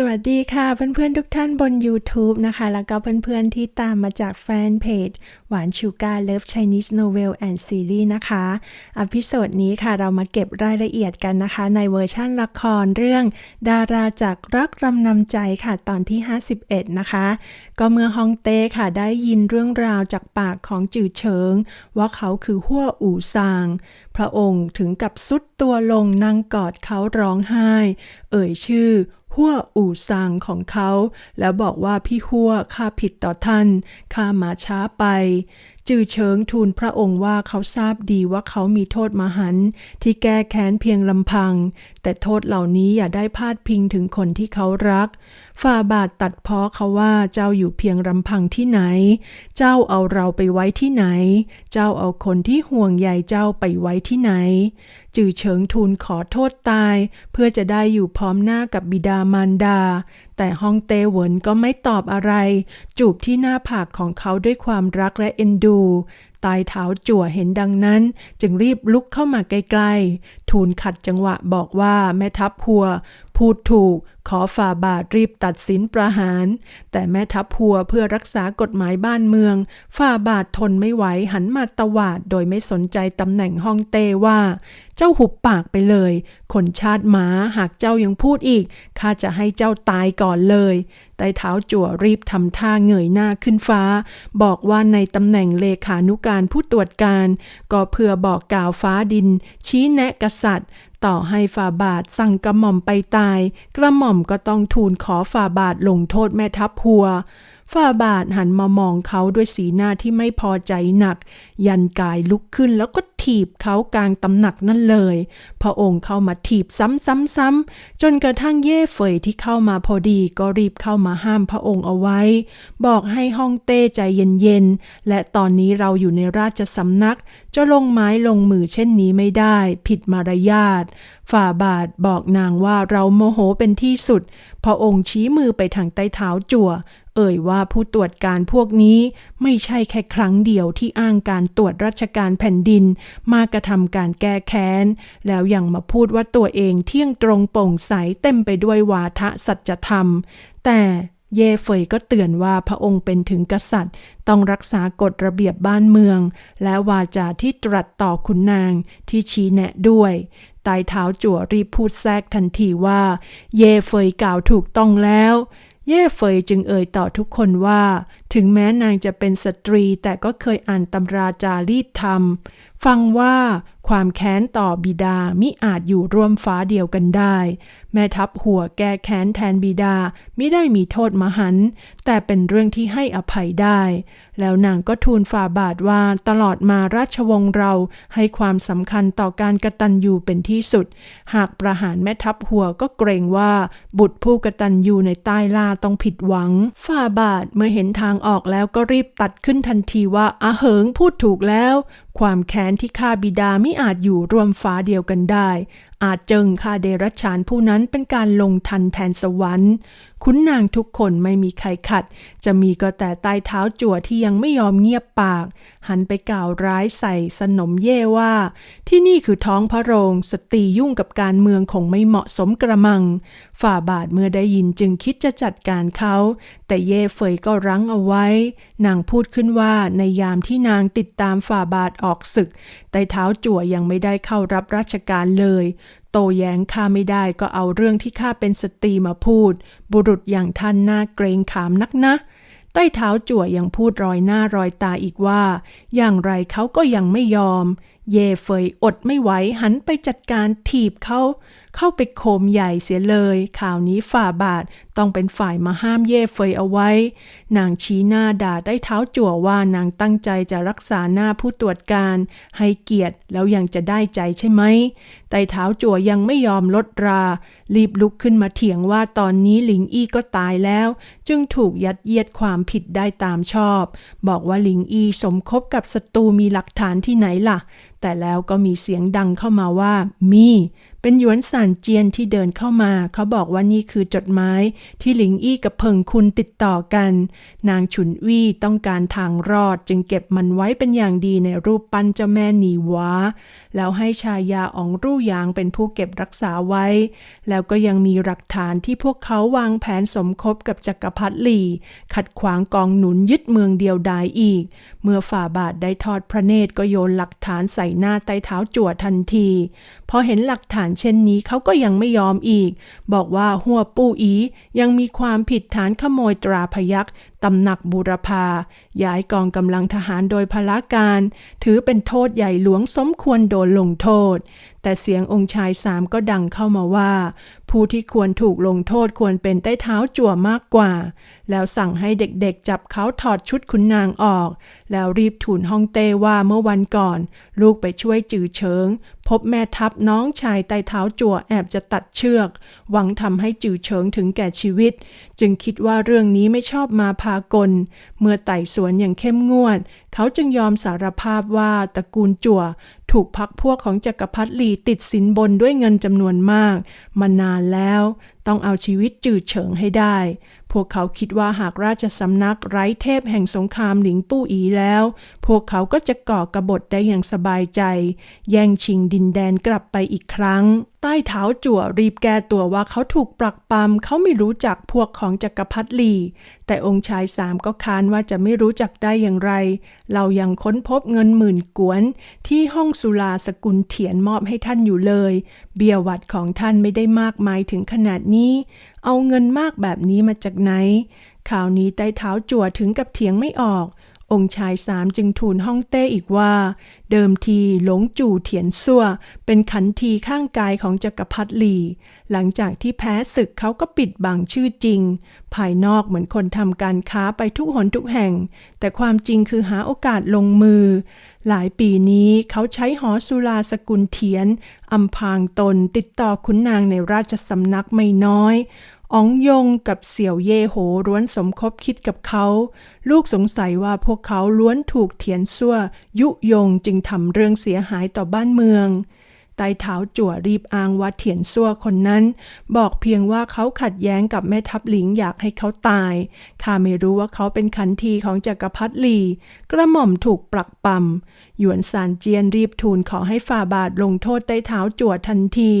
สวัสดีค่ะเพื่อนๆทุกท่านบน YouTube นะคะ แล้วก็เพื่อนๆที่ตามมาจากแฟนเพจหวานชูการเลิฟ Chinese Novel and Series นะคะอพิโซดนี้ค่ะเรามาเก็บรายละเอียดกันนะคะ ในเวอร์ชั่นละครเรื่อง ดาราจากรักรำนำใจค่ะตอนที่ 51 นะคะ ก็เมื่อฮองเต้ค่ะได้ยินเรื่องราวจากปากของจือเฉิง ว่าเขาคือหัวอู่ซาง พระองค์ถึงกับสุดตัวลงนั่งกอดเขาร้องไห้ เอ่ยชื่อ หัวอู่ซางของเขา แล้วบอกว่าพี่หัวข้าผิดต่อท่านข้ามาช้าไป จือเฉิงทูลพระองค์ว่าเขาทราบดีว่าเขามีโทษมหันต์ที่แก้แค้นเพียงลำพัง แต่โทษเหล่านี้อย่าได้พาดพิงถึงคนที่เขารัก ฝ่าบาทตัดพ้อเขาว่าเจ้าอยู่เพียงลำพังที่ไหน เจ้าเอาเราไปไว้ที่ไหน เจ้าเอาคนที่ห่วงใยเจ้าไปไว้ที่ไหน จือเฉิงทูลขอโทษตาย เพื่อจะได้อยู่พร้อมหน้ากับบิดามารดา แต่ฮองเต้เหวินก็ไม่ตอบอะไร จูบที่หน้าผากของเขาด้วยความรักและเอ็นดู ตายเท้าจั่วเห็นดังนั้น จึงรีบลุกเข้ามาใกล้ๆ ทูลขัดจังหวะบอกว่าแม่ทัพพัว พูดถูกขอฝ่าบาทรีบตัดสินประหาร แต่แม่ทัพพัวเพื่อรักษากฎหมายบ้านเมือง ฝ่าบาททนไม่ไหวหันมาตวาดโดยไม่สนใจตำแหน่งฮองเต้ว่า เจ้าหุบปากไปเลย คนชาติหมาหากเจ้ายังพูดอีก ข้าจะให้เจ้าตายก่อนเลย ไต้เท้าจั่วรีบทำท่าเงยหน้าขึ้นฟ้า บอกว่าในตำแหน่งเลขานุการผู้ตรวจการ ก็เพื่อบอกกล่าวฟ้าดิน ชี้แนะกษัตริย์ต่อให้ฝ่าบาทสั่งกระหม่อมไปตาย กระหม่อมก็ต้องทูลขอฝ่าบาทลงโทษแม่ทัพพัว ฝ่าบาทหันมามองเขาด้วยสีหน้าที่ไม่พอใจหนัก ยันกายลุกขึ้นแล้วก็ ถีบเขากลางตำหนักนั่นเลย พระองค์เข้ามาถีบซ้ำๆๆ จนกระทั่งเย่เฟยที่เข้ามาพอดีก็รีบเข้ามาห้ามพระองค์เอาไว้ บอกให้ฮ่องเต้ใจเย็นๆ และตอนนี้เราอยู่ในราชสำนัก จะลงไม้ลงมือเช่นนี้ไม่ได้ ผิดมารยาทฝ่าบาทบอกนางว่าเราโมโหเป็นที่สุด พระองค์ชี้มือไปทางใต้เท้าจั่ว เอ่ยว่าผู้ตรวจการพวกนี้ไม่ใช่แค่ครั้งเดียวที่อ้างการตรวจราชการแผ่นดิน มากระทำการแก้แค้น แล้วยังมาพูดว่าตัวเองเที่ยงตรงโปร่งใสเต็มไปด้วยวาทะสัจธรรม แต่เย่เฟยก็เตือนว่าพระองค์เป็นถึงกษัตริย์ ต้องรักษากฎระเบียบบ้านเมือง และวาจาที่ตรัสต่อขุนนางที่ชี้แนะด้วยใต้เท้าจั่วรีบพูดแทรกทันทีว่า เย่เฟยกล่าวถูกต้องแล้ว เย่เฟยจึงเอ่ยต่อทุกคนว่า ถึงแม้นางจะเป็นสตรีแต่ก็เคยอ่านตำราจารีตธรรม ฟังว่า ความแค้นต่อบิดามิอาจอยู่ร่วมฟ้าเดียวกันได้ แม่ทัพหัวแก้แค้นแทนบิดามิได้มีโทษมหันต์แต่เป็นเรื่องที่ให้อภัยได้ แล้วนางก็ทูลฝ่าบาทว่าตลอดมาราชวงศ์เราให้ความสำคัญต่อการกระตัญญูเป็นที่สุด หากประหารแม่ทัพหัวก็เกรงว่าบุตรผู้กระตัญญูในใต้ล่าต้องผิดหวัง ฝ่าบาทเมื่อเห็นทางออกแล้วก็รีบตัดขึ้นทันทีว่าอาเหิงพูดถูกแล้วความแค้นที่ข้าบิดาไม่อาจอยู่รวมฟ้าเดียวกันได้ อาจเจิงข้าเดรัจฉานผู้นั้นเป็นการลงทันแทนสวรรค์ คุณนางทุกคนไม่มีใครขัด จะมีก็แต่ใต้เท้าจั่วที่ยังไม่ยอมเงียบปาก หันไปกล่าวร้ายใส่สนมเย่ว่า ที่นี่คือท้องพระโรง สตรียุ่งกับการเมืองคงไม่เหมาะสมกระมัง ฝ่าบาทเมื่อได้ยินจึงคิดจะจัดการเขา แต่เย่เฟยก็รั้งเอาไว้ นางพูดขึ้นว่าในยามที่นางติดตามฝ่าบาทออกศึกไต้เท้าจั่วยังไม่ได้เข้ารับราชการเลยโตแย้งข้าไม่ได้ก็เอาเรื่องที่ข้าเป็นสตรีมาพูด บุรุษอย่างท่านน่าเกรงขามนักนะ ใต้เท้าจั่วยังพูดรอยหน้ารอยตาอีกว่า อย่างไรเขาก็ยังไม่ยอม เย่เฟยอดไม่ไหวหันไปจัดการถีบเขา เข้าไปโคมใหญ่เสียเลย ข่าวนี้ฝ่าบาทต้องเป็นฝ่ายมาห้ามเย่เฟยเอาไว้ นางชี้หน้าด่าได้เท้าจั่วว่านางตั้งใจจะรักษาหน้าผู้ตรวจการ ให้เกียรติแล้วยังจะได้ใจใช่ไหมไต่เท้าจั่วยังไม่ยอมลดรา รีบลุกขึ้นมาเถียงว่าตอนนี้หลิงอี้ก็ตายแล้ว จึงถูกยัดเยียดความผิดได้ตามชอบ บอกว่าหลิงอี้สมคบกับศัตรูมีหลักฐานที่ไหนล่ะ แต่แล้วก็มีเสียงดังเข้ามาว่ามีเป็นหยวนสานเจียนที่เดินเข้ามา เขาบอกว่านี่คือจดหมายที่หลิงอี้กับเพิงคุณติดต่อกัน นางฉุนวี่ต้องการทางรอดจึงเก็บมันไว้เป็นอย่างดีในรูปปั้นเจ้าแม่หนีหวาแล้วให้ชายาอองรู่หยางเป็นผู้เก็บรักษาไว้ แล้วก็ยังมีหลักฐานที่พวกเขาวางแผนสมคบกับจักรพรรดิหลี่ ขัดขวางกองหนุนยึดเมืองเดียวดายอีก เมื่อฝ่าบาทได้ทอดพระเนตรก็โยนหลักฐานใส่หน้าไต้เท้าจั่วทันที พอเห็นหลักฐานเช่นนี้เขาก็ยังไม่ยอมอีก บอกว่าหัวปู้อียังมีความผิดฐานขโมยตราพยัก ตำหนักบูรพาย้ายกองกำลังทหารโดยพละการ ถือเป็นโทษใหญ่หลวงสมควรโดนลงโทษ แต่เสียงองค์ชายสามก็ดังเข้ามาว่า ผู้ที่ควรถูกลงโทษควรเป็นใต้เท้าจั่วมากกว่า แล้วสั่งให้เด็กๆ จับเขาถอดชุดขุนนางออก แล้วรีบทูลฮ่องเต้ว่าเมื่อวันก่อน ลูกไปช่วยจือเฉิง พบแม่ทัพน้องชายไต้เท้าจั่วแอบจะตัดเชือก หวังทำให้จือเฉิงถึงแก่ชีวิต จึงคิดว่าเรื่องนี้ไม่ชอบมาพากล เมื่อไต่สวนอย่างเข้มงวด เขาจึงยอมสารภาพว่าตระกูลจั่วถูกพักพวกของจักรพรรดิหลีติดสินบนด้วยเงินจำนวนมาก มานานแล้ว ต้องเอาชีวิตจืดเฉิงให้ได้ พวกเขาคิดว่าหากราชสำนักไร้เทพแห่งสงครามหลิงปู่อีแล้ว พวกเขาก็จะก่อกระบฏได้อย่างสบายใจ แย่งชิงดินแดนกลับไปอีกครั้ง ใต้เท้าจั่วรีบแก้ตัวว่าเขาถูกปรักปรำเขาไม่รู้จักพวกของจักรพรรดิลี แต่องค์ชายสามก็ค้านว่าจะไม่รู้จักได้อย่างไร เรายังค้นพบเงินหมื่นกวน ที่ห้องสุลาสกุลเถียนมอบให้ท่านอยู่เลย เบียวัดของท่านไม่ได้มากมายถึงขนาดนี้ เอาเงินมากแบบนี้มาจากไหนข่าวนี้ใต้เท้าจั่วถึงกับเถียงไม่ออก องค์ชายสามจึงทูลฮ่องเต้อีกว่า เดิมทีหลงจู่เถียนซัวเป็นขันทีข้างกายของจักรพรรดิหลี หลังจากที่แพ้ศึกเขาก็ปิดบังชื่อจริง ภายนอกเหมือนคนทำการค้าไปทุกหนทุกแห่ง แต่ความจริงคือหาโอกาสลงมือ หลายปีนี้เขาใช้หอสุราสกุลเทียนอำพางตนติดต่อขุนนางในราชสำนักไม่น้อย อ๋องยงกับเสี่ยวเย่โหล้วนสมคบคิดกับเขา ลูกสงสัยว่าพวกเขาล้วนถูกเทียนซั่ว ยุยงจึงทำเรื่องเสียหายต่อบ้านเมืองไต้เท้าจั่วรีบอ้างว่าเถียนซั่วคนนั้น บอกเพียงว่าเขาขัดแย้งกับแม่ทัพหลิงอยากให้เขาตายข้าไม่รู้ว่าเขาเป็นขันทีของจักรพรรดิหลี กระหม่อมถูกปรักปำหยวนซานเจียนรีบทูลขอให้ฝ่าบาทลงโทษไต้เท้าจั่วทันที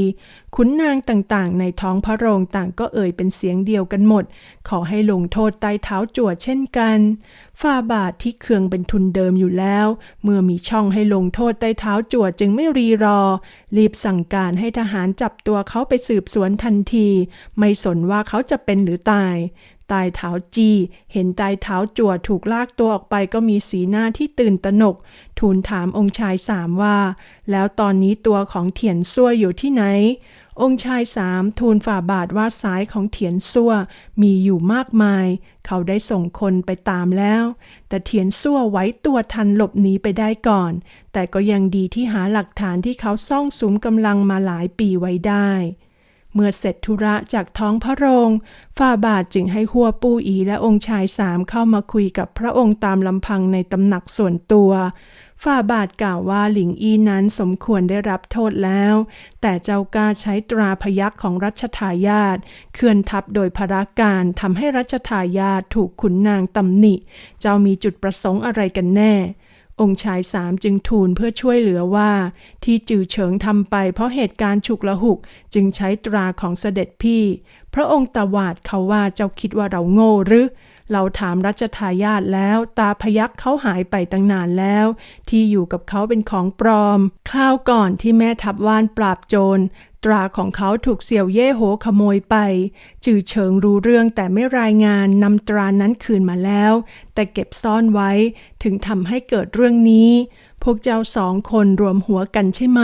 ขุนนางต่างๆ ในท้องพระโรงต่างก็เอ่ยเป็นเสียงเดียวกันหมด ขอให้ลงโทษไต้เท้าจั่วเช่นกันฝ่าบาทที่เคืองเป็นทุนเดิมอยู่แล้ว เมื่อมีช่องให้ลงโทษไต้เท้าจั่วจึงไม่รีรอ รีบสั่งการให้ทหารจับตัวเขาไปสืบสวนทันที ไม่สนว่าเขาจะเป็นหรือตาย ตายเท้าจี เห็นตายเท้าจั่วถูกลากตัวออกไปก็มีสีหน้าที่ตื่นตระหนก ทูลถามองค์ชายสามว่า แล้วตอนนี้ตัวของเถียนซั่วอยู่ที่ไหน องค์ชายสามทูลฝ่าบาทว่าสายของเถียนซั่วมีอยู่มากมาย เขาได้ส่งคนไปตามแล้ว แต่เถียนซั่วไว้ตัวทันหลบหนีไปได้ก่อน แต่ก็ยังดีที่หาหลักฐานที่เขาซ่องสุมกำลังมาหลายปีไว้ได้ เมื่อเสร็จธุระจากท้องพระโรงฝ่าบาทจึงให้หัวปูอีและองค์ชายสามเข้ามาคุยกับพระองค์ตามลำพังในตำหนักส่วนตัวฝ่าบาทกล่าวว่าหลิงอีนั้นสมควรได้รับโทษแล้ว แต่เจ้ากาใช้ตราพยักของรัชทายาทเคลื่อนทับโดยพระการทำให้รัชทายาทถูกขุนนางตำหนิ เจ้ามีจุดประสงค์อะไรกันแน่ องค์ชายสามจึงทูลเพื่อช่วยเหลือว่า ที่จือเฉิงทำไปเพราะเหตุการณ์ฉุกละหุกจึงใช้ตราของเสด็จพี่ พระองค์ตวาดเขาว่าเจ้าคิดว่าเราโง่หรือเราถามรัชทายาทแล้ว ตาพยักเขาหายไปตั้งนานแล้ว ที่อยู่กับเขาเป็นของปลอมคราวก่อนที่แม่ทัพว่านปราบโจร ตราของเขาถูกเสี่ยวเย่โหขโมยไป จือเฉิงรู้เรื่องแต่ไม่รายงานนำตรานั้นคืนมาแล้ว แต่เก็บซ่อนไว้ถึงทำให้เกิดเรื่องนี้ พวกเจ้าสองคนรวมหัวกันใช่ไหม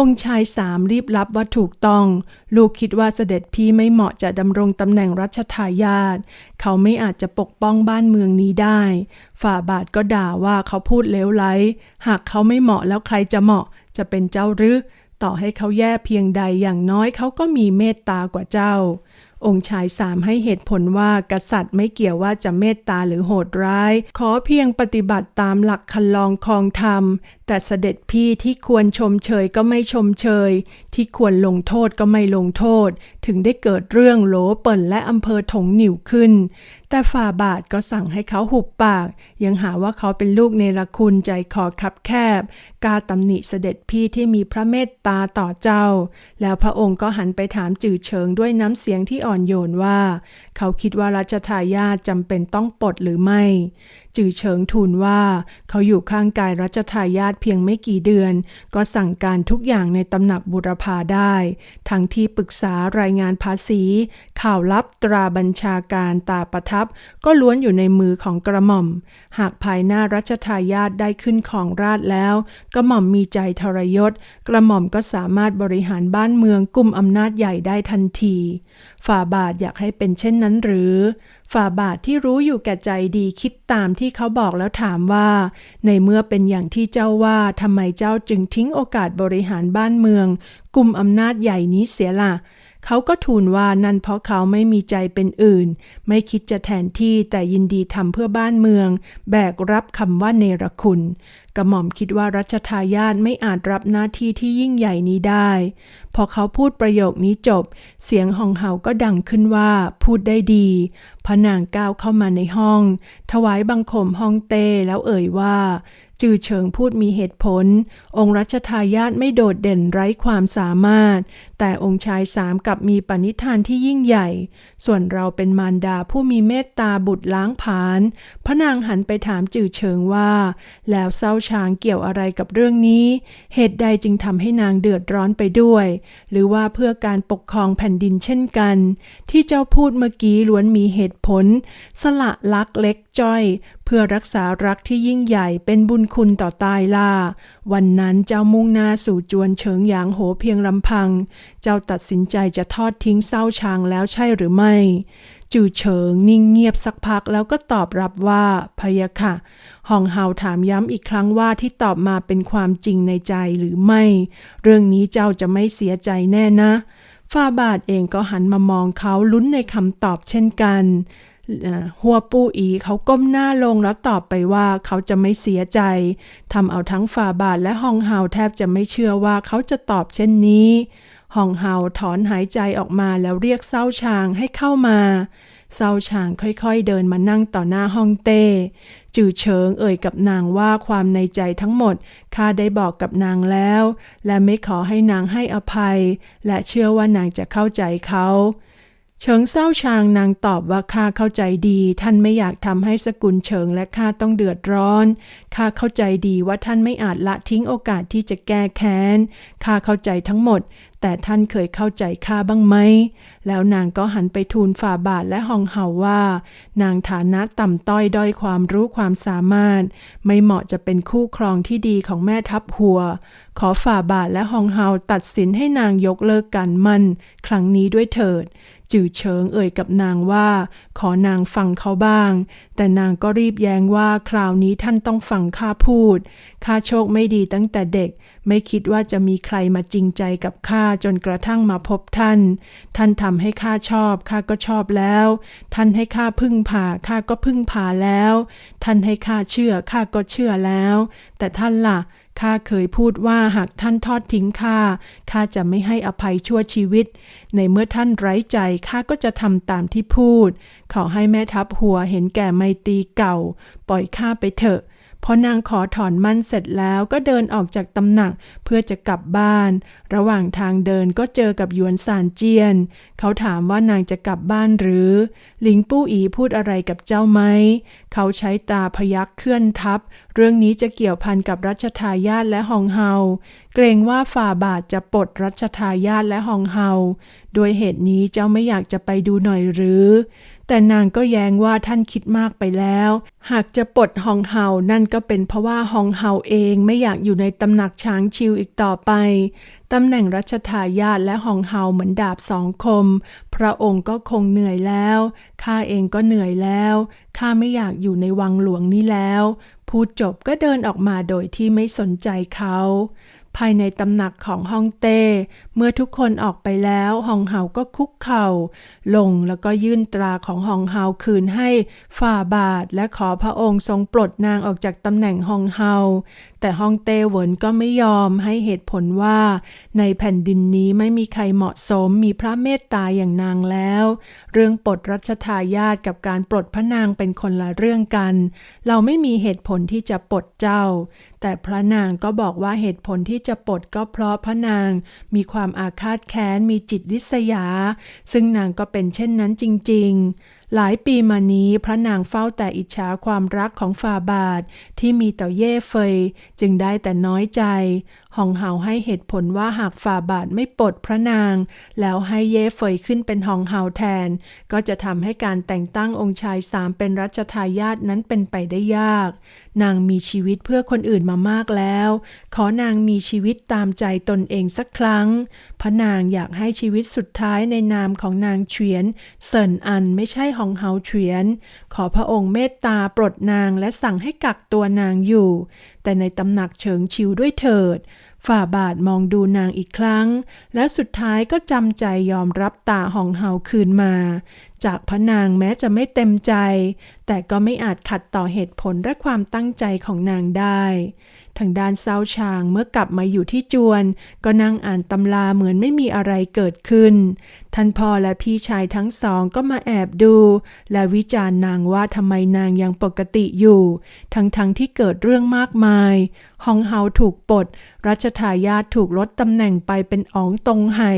องค์ชายสามรีบรับว่าถูกต้อง ลูกคิดว่าเสด็จพี่ไม่เหมาะจะดำรงตำแหน่งรัชทายาทเขาไม่อาจจะปกป้องบ้านเมืองนี้ได้ ฝ่าบาทก็ด่าว่าเขาพูดเลวไหลหากเขาไม่เหมาะแล้วใครจะเหมาะจะเป็นเจ้าหรือ ต่อให้เขาแย่เพียงใดอย่างน้อยเขาก็มีเมตตากว่าเจ้า องค์ชายสามให้เหตุผลว่ากษัตริย์ไม่เกี่ยวว่าจะเมตตาหรือโหดร้าย ขอเพียงปฏิบัติตามหลักคันลองคองธรรม แต่เสด็จพี่ที่ควรชมเชยก็ไม่ชมเชย ที่ควรลงโทษก็ไม่ลงโทษ ถึงได้เกิดเรื่องโหลเปิ่นและอำเภอถงหนิวขึ้น แต่ฝ่าบาทก็สั่งให้เขาหุบปาก ยังหาว่าเขาเป็นลูกเนรคุณใจคอคับแคบ กาตำหนิเสด็จพี่ที่มีพระเมตตาต่อเจ้า แล้วพระองค์ก็หันไปถามจือเฉิงด้วยน้ำเสียงที่อ่อนโยนว่า เขาคิดว่ารัชทายาทจำเป็นต้องปลดหรือไม่ จือเฉิงทูลว่า เขาอยู่ข้างกายรัชทายาทเพียงไม่กี่เดือน ก็สั่งการทุกอย่างในตำหนักบุรพาได้ ทั้งที่ปรึกษารายงานภาษี ข่าวลับตราบัญชาการตาประทับ ก็ล้วนอยู่ในมือของกระหม่อม หากภายหน้ารัชทายาทได้ขึ้นของราชแล้ว กระหม่อมมีใจทรยศ กระหม่อมก็สามารถบริหารบ้านเมืองกลุ่มอำนาจใหญ่ได้ทันที ฝ่าบาทอยากให้เป็นเช่นนั้นหรือ ฝ่าบาทที่รู้อยู่แก่ใจดีคิดตามที่เขาบอกแล้วถามว่า ในเมื่อเป็นอย่างที่เจ้าว่าทำไมเจ้าจึงทิ้งโอกาสบริหารบ้านเมือง กลุ่มอำนาจใหญ่นี้เสียล่ะ เขาก็ทูลว่านั่นเพราะเขาไม่มีใจเป็นอื่น ไม่คิดจะแทนที่แต่ยินดีทำเพื่อบ้านเมือง แบกรับคำว่าเนรคุณกระหม่อมคิดว่ารัชทายาทไม่อาจรับหน้าที่ที่ยิ่งใหญ่นี้ได้ พอเขาพูดประโยคนี้จบ เสียงหองเห่าก็ดังขึ้นว่า พูดได้ดี พระนางก้าวเข้ามาในห้อง ถวายบังคมห้องเต้แล้วเอ่ยว่า จือเฉิงพูดมีเหตุผล องค์รัชทายาทไม่โดดเด่นไร้ความสามารถ แต่องค์ชายสามกลับมีปณิธานที่ยิ่งใหญ่ ส่วนเราเป็นมารดาผู้มีเมตตาบุตรล้างผาญพระนางหันไปถามจือเฉิงว่า แล้วเศร้าช้างเกี่ยวอะไรกับเรื่องนี้ เหตุใดจึงทำให้นางเดือดร้อนไปด้วย หรือว่าเพื่อการปกครองแผ่นดินเช่นกัน ที่เจ้าพูดเมื่อกี้ล้วนมีเหตุผล สละลักเล็ก จ้อย เพื่อรักษารักที่ยิ่งใหญ่เป็นบุญคุณต่อตายล่า วันนั้นเจ้ามุ่งหน้าสู่จวนเฉิงหยางโหเพียงลำพัง เจ้าตัดสินใจจะทอดทิ้งเศร้าชางแล้วใช่หรือไม่ จือเฉิงนิ่งเงียบสักพักแล้วก็ตอบรับว่าพะยะค่ะหองเฮาถามย้ำอีกครั้งว่าที่ตอบมาเป็นความจริงในใจหรือไม่ เรื่องนี้เจ้าจะไม่เสียใจแน่นะฝ้าบาทเองก็หันมามองเขาลุ้นในคำตอบเช่นกัน หัวปูอีเขาก้มหน้าลงแล้วตอบไปว่าเขาจะไม่เสียใจทำเอาทั้งฝ่าบาทและฮองเฮาแทบจะไม่เชื่อว่าเขาจะตอบเช่นนี้ฮองเฮาถอนหายใจออกมาแล้วเรียกเศร้าชางให้เข้ามาเศร้าชางค่อยๆเดินมานั่งต่อหน้าห้องเต้ จือเฉิงเอ่ยกับนางว่าความในใจทั้งหมดข้าได้บอกกับนางแล้ว และไม่ขอให้นางให้อภัย และเชื่อว่านางจะเข้าใจเขา เฉิงเศร้าชางนางตอบว่าข้าเข้าใจดี ท่านไม่อยากทำให้สกุลเฉิงและข้าต้องเดือดร้อนข้าเข้าใจดีว่าท่านไม่อาจละทิ้งโอกาสที่จะแก้แค้นข้าเข้าใจทั้งหมด แต่ท่านเคยเข้าใจข้าบ้างไหมแล้วนางก็หันไปทูลฝ่าบาทและหองเห่าว่า นางฐานะต่ำต้อยด้อยความรู้ความสามารถ ไม่เหมาะจะเป็นคู่ครองที่ดีของแม่ทัพหัว ขอฝ่าบาทและหองเฮาตัดสินให้นางยกเลิกกันมั่น ครั้งนี้ด้วยเถิด จือเฉิงเอ่ยกับนางว่า ขอนางฟังเขาบ้าง แต่นางก็รีบแย้งว่าคราวนี้ท่านต้องฟังข้าพูดข้าโชคไม่ดีตั้งแต่เด็ก ไม่คิดว่าจะมีใครมาจริงใจกับข้าจนกระทั่งมาพบท่าน ท่านทำให้ข้าชอบข้าก็ชอบแล้ว ท่านให้ข้าพึ่งพาข้าก็พึ่งพาแล้ว ท่านให้ข้าเชื่อข้าก็เชื่อแล้ว แต่ท่านล่ะ ข้าเคยพูดว่าหากท่านทอดทิ้งข้า ข้าจะไม่ให้อภัยชั่วชีวิต ในเมื่อท่านไร้ใจ ข้าก็จะทำตามที่พูด ขอให้แม่ทัพหัวเห็นแก่ไมตีเก่า ปล่อยข้าไปเถอะ พอนางขอถอนมั่นเสร็จแล้วก็เดินออกจากตำหนักเพื่อจะกลับบ้าน ระหว่างทางเดินก็เจอกับหยวนซานเจียน เขาถามว่านางจะกลับบ้านหรือ หลิงปู้อีพูดอะไรกับเจ้าไหม เขาใช้ตาพยักเคลื่อนทับ เรื่องนี้จะเกี่ยวพันกับรัชทายาทและฮองเฮา เกรงว่าฝ่าบาทจะปลดรัชทายาทและฮองเฮา โดยเหตุนี้เจ้าไม่อยากจะไปดูหน่อยหรือ แต่นางก็แย้งว่าท่านคิดมากไปแล้ว หากจะปลดฮองเฮานั่นก็เป็นเพราะว่าฮองเฮาเองไม่อยากอยู่ในตำหนักช้างชิวอีกต่อไปตำแหน่งรัชทายาทและฮองเฮาเหมือนดาบสองคม พระองค์ก็คงเหนื่อยแล้วข้าเองก็เหนื่อยแล้วข้าไม่อยากอยู่ในวังหลวงนี้แล้ว พูดจบก็เดินออกมาโดยที่ไม่สนใจเขาภายในตำหนักของฮองเต้ เมื่อทุกคนออกไปแล้วฮองเฮาก็คุกเข่า ลงแล้วก็ยื่นตราของฮองเฮาคืนให้ฝ่าบาทและขอพระองค์ทรงปลดนางออกจากตำแหน่งฮองเฮาแต่ฮองเต้เหวินก็ไม่ยอมให้เหตุผลว่า ในแผ่นดินนี้ไม่มีใครเหมาะสมมีพระเมตตาอย่างนางแล้ว เรื่องปลดรัชทายาทกับการปลดพระนางเป็นคนละเรื่องกัน เราไม่มีเหตุผลที่จะปลดเจ้า แต่พระนางก็บอกว่าเหตุผลที่จะปลดก็เพราะพระนางมีความอาฆาตแค้นมีจิตริษยา ซึ่งนางก็เป็นเช่นนั้นจริง หลายปีมานี้พระนางเฝ้าแต่อิจฉาความรักของฟาบาทที่มีต่อเย่เฟย จึงได้แต่น้อยใจหองเฮาให้เหตุผลว่าหากฝ่าบาทไม่ปลดพระนาง แล้วให้เย่เฟยขึ้นเป็นหองเฮาแทน ก็จะทำให้การแต่งตั้งองค์ชายสามเป็นรัชทายาทนั้นเป็นไปได้ยาก นางมีชีวิตเพื่อคนอื่นมามากแล้ว ขอนางมีชีวิตตามใจตนเองสักครั้ง พระนางอยากให้ชีวิตสุดท้ายในนามของนางเฉียนเซินอันไม่ใช่หองเฮาเฉียน ขอพระองค์เมตตาปลดนางและสั่งให้กักตัวนางอยู่ แต่ในตำหนักเฉิงชิวด้วยเถิด ฝ่าบาทมองดูนางอีกครั้ง และสุดท้ายก็จำใจยอมรับตาหองเฮาคืนมาจากพระนางแม้จะไม่เต็มใจ แต่ก็ไม่อาจขัดต่อเหตุผลและความตั้งใจของนางได้ ทางด้านเซาชางเมื่อกลับมาอยู่ที่จวน ก็นั่งอ่านตำราเหมือนไม่มีอะไรเกิดขึ้น ท่านพ่อและพี่ชายทั้งสองก็มาแอบดู และวิจารณ์นางว่าทำไมนางยังปกติอยู่ ทั้งๆทที่เกิดเรื่องมากมาย ฮองเฮาถูกปลดรัชทายาทถูกลดตำแหน่งไปเป็นอ๋องตงไห่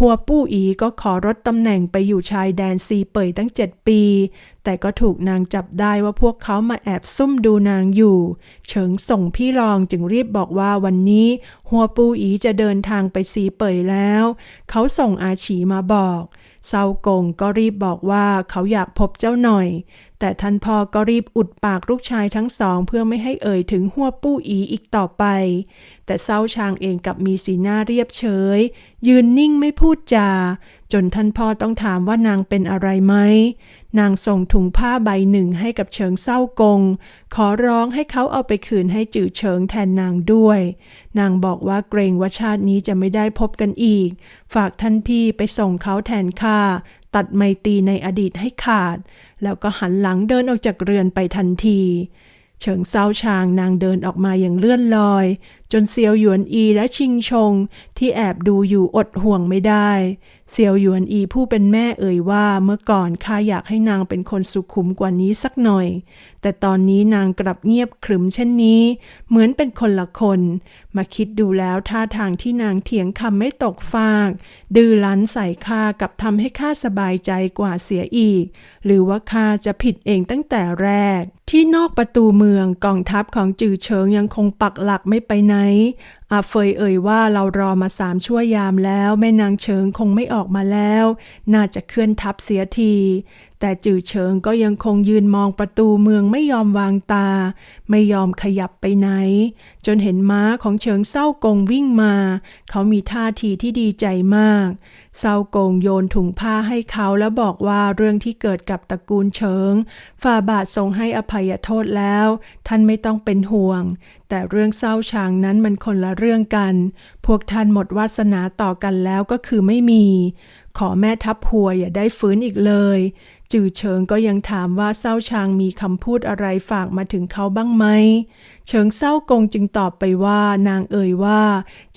หัวปู้อีก็ขอลดตำแหน่งไปอยู่ชายแดนซีเป่ยตั้งเจ็ดปี แต่ก็ถูกนางจับได้ว่าพวกเขามาแอบซุ่มดูนางอยู่ เฉิงส่งพี่รองจึงรีบบอกว่าวันนี้ หัวปู้อีจะเดินทางไปซีเป่ยแล้ว เขาส่งอาฉีมาบอกเซากงก็รีบบอกว่าเขาอยากพบเจ้าหน่อย แต่ท่านพ่อก็รีบอุดปากลูกชายทั้งสอง เพื่อไม่ให้เอ่ยถึงหัวปู้อีอีกต่อไป แต่เศร้าชางเองกับมีสีหน้าเรียบเฉย ยืนนิ่งไม่พูดจา จนท่านพ่อต้องถามว่านางเป็นอะไรไหม นางส่งถุงผ้าใบหนึ่งให้กับเฉิงเศร้ากง ขอร้องให้เขาเอาไปคืนให้จือเฉิงแทนนางด้วย นางบอกว่าเกรงว่าชาตินี้จะไม่ได้พบกันอีก ฝากท่านพี่ไปส่งเขาแทนข้า ตัดไมตีในอดีตให้ขาด แล้วก็หันหลังเดินออกจากเรือนไปทันที เฉิงเซาชางนางเดินออกมาอย่างเลื่อนลอย จนเซียวหยวนอีและชิงชง ที่แอบดูอยู่อดห่วงไม่ได้ เซียวหยวนอีผู้เป็นแม่เอ่ยว่าเมื่อก่อนข้าอยากให้นางเป็นคนสุขุมกว่านี้สักหน่อย แต่ตอนนี้นางกลับเงียบขรึมเช่นนี้ เหมือนเป็นคนละคน มาคิดดูแล้วท่าทางที่นางเถียงคำไม่ตกฟาก ดื้อรั้นใส่ข้ากับทำให้ข้าสบายใจกว่าเสียอีก หรือว่าข้าจะผิดเองตั้งแต่แรก ที่นอกประตูเมืองกองทัพของจือเฉิงยังคงปักหลักไม่ไปไหนไหม อาเฟยเอ่ยว่าเรารอมาสามชั่วยามแล้ว แม่นางเฉิงคงไม่ออกมาแล้ว น่าจะเคลื่อนทัพเสียที แต่จื่อเฉิงก็ยังคงยืนมองประตูเมืองไม่ยอมวางตา ไม่ยอมขยับไปไหน จนเห็นม้าของเฉิงเศร้ากงวิ่งมา เขามีท่าทีที่ดีใจมากเศร้ากงโยนถุงผ้าให้เขาแล้วบอกว่าเรื่องที่เกิดกับตระกูลเฉิงฝ่าบาททรงให้อภัยโทษแล้ว ท่านไม่ต้องเป็นห่วง แต่เรื่องเศร้าชางนั้นมันคนละเรื่องกัน พวกท่านหมดวาสนาต่อกันแล้วก็คือไม่มี ขอแม่ทัพหัวอย่าได้ฟื้นอีกเลย จือเฉิงก็ยังถามว่าเศร้าชางมีคำพูดอะไรฝากมาถึงเขาบ้างไหม เฉิงเศร้ากงจึงตอบไปว่านางเอ่ยว่า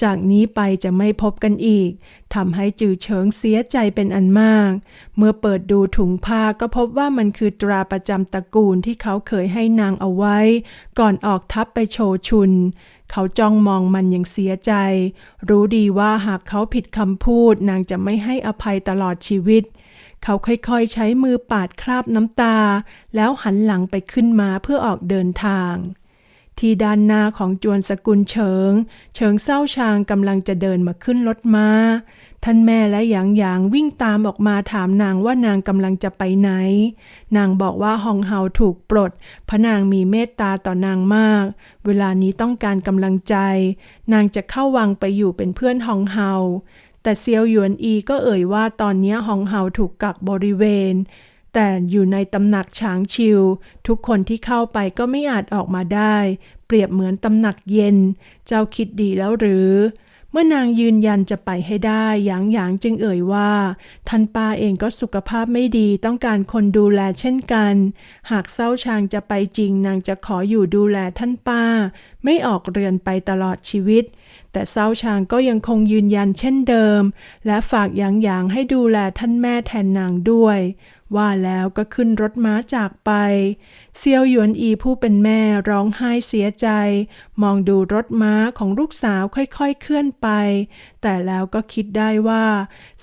จากนี้ไปจะไม่พบกันอีกทำให้จือเฉิงเสียใจเป็นอันมาก เมื่อเปิดดูถุงผ้าก็พบว่ามันคือตราประจำตระกูลที่เขาเคยให้นางเอาไว้ ก่อนออกทัพไปโชว์ชุน เขาจ้องมองมันอย่างเสียใจ รู้ดีว่าหากเขาผิดคำพูดนางจะไม่ให้อภัยตลอดชีวิต เขาค่อยๆใช้มือปาดคราบน้ำตา แล้วหันหลังไปขึ้นมาเพื่อออกเดินทาง ที่ด้านหน้าของจวนสกุลเฉิง เฉิงเศร้าชางกำลังจะเดินมาขึ้นรถม้า ท่านแม่และหยางหยางวิ่งตามออกมาถามนางว่านางกำลังจะไปไหน นางบอกว่าฮองเฮาถูกปลด พระนางมีเมตตาต่อนางมาก เวลานี้ต้องการกำลังใจ นางจะเข้าวังไปอยู่เป็นเพื่อนฮองเฮา แต่เซียวหยวนอีก็เอ่ยว่าตอนนี้ฮองเฮาถูกกักบริเวณ แต่อยู่ในตำหนักฉางชิว ทุกคนที่เข้าไปก็ไม่อาจออกมาได้ปปรียบเหมือนตำหนักเย็น เจ้าคิดดีแล้วหรือ เมื่อนางยืนยันจะไปให้ได้หยางหยางจึงเอ่ยว่า ท่านป้าเองก็สุขภาพไม่ดีต้องการคนดูแลเช่นกัน หากเศร้าชางจะไปจริงนางจะขออยู่ดูแลท่านป้า ไม่ออกเรือนไปตลอดชีวิต แต่เศร้าชางก็ยังคงยืนยันเช่นเดิม และฝากหยางหยางให้ดูแลท่านแม่แทนนางด้วย ว่าแล้วก็ขึ้นรถม้าจากไป เซียวหยวนอีผู้เป็นแม่ร้องไห้เสียใจ มองดูรถม้าของลูกสาวค่อยๆเคลื่อนไป แต่แล้วก็คิดได้ว่า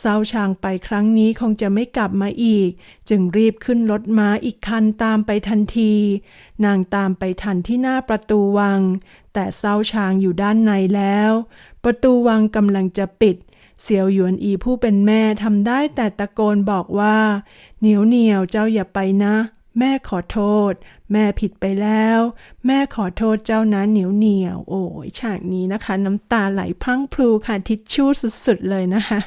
เศร้าชางไปครั้งนี้คงจะไม่กลับมาอีก จึงรีบขึ้นรถม้าอีกคันตามไปทันที นางตามไปทันที่หน้าประตูวัง แต่เศร้าชางอยู่ด้านในแล้ว ประตูวังกำลังจะปิด เซียวหยวนอีผู้เป็นแม่ทำได้แต่ตะโกนบอกว่า เหนียวเหนียวเจ้าอย่าไปนะ แม่ขอโทษ แม่ผิดไปแล้ว แม่ขอโทษเจ้านะเหนียวเหนียว โอ้ยฉากนี้นะคะ น้ำตาไหลพังพลูค่ะทิชชู่สุดๆเลยนะคะ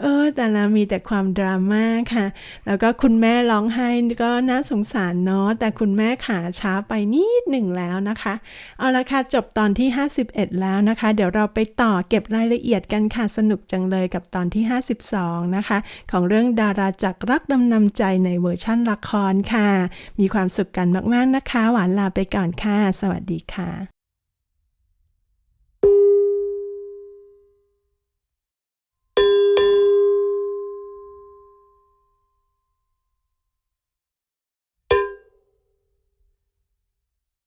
เออแต่ละมีแต่ความดราม่าค่ะ แล้วก็คุณแม่ร้องไห้ก็น่าสงสารเนาะแต่คุณแม่ขาช้าไปนิดหนึ่งแล้วนะคะ เอาละค่ะจบตอนที่ 51 แล้วนะคะ เดี๋ยวเราไปต่อเก็บรายละเอียดกันค่ะสนุกจังเลยกับตอนที่ 52 นะคะ ของเรื่องดาราจักรรักดำนำใจในเวอร์ชั่นละครค่ะ มีความสุขกันมาก ๆ นะคะ หวานลาไปก่อนค่ะ สวัสดีค่ะ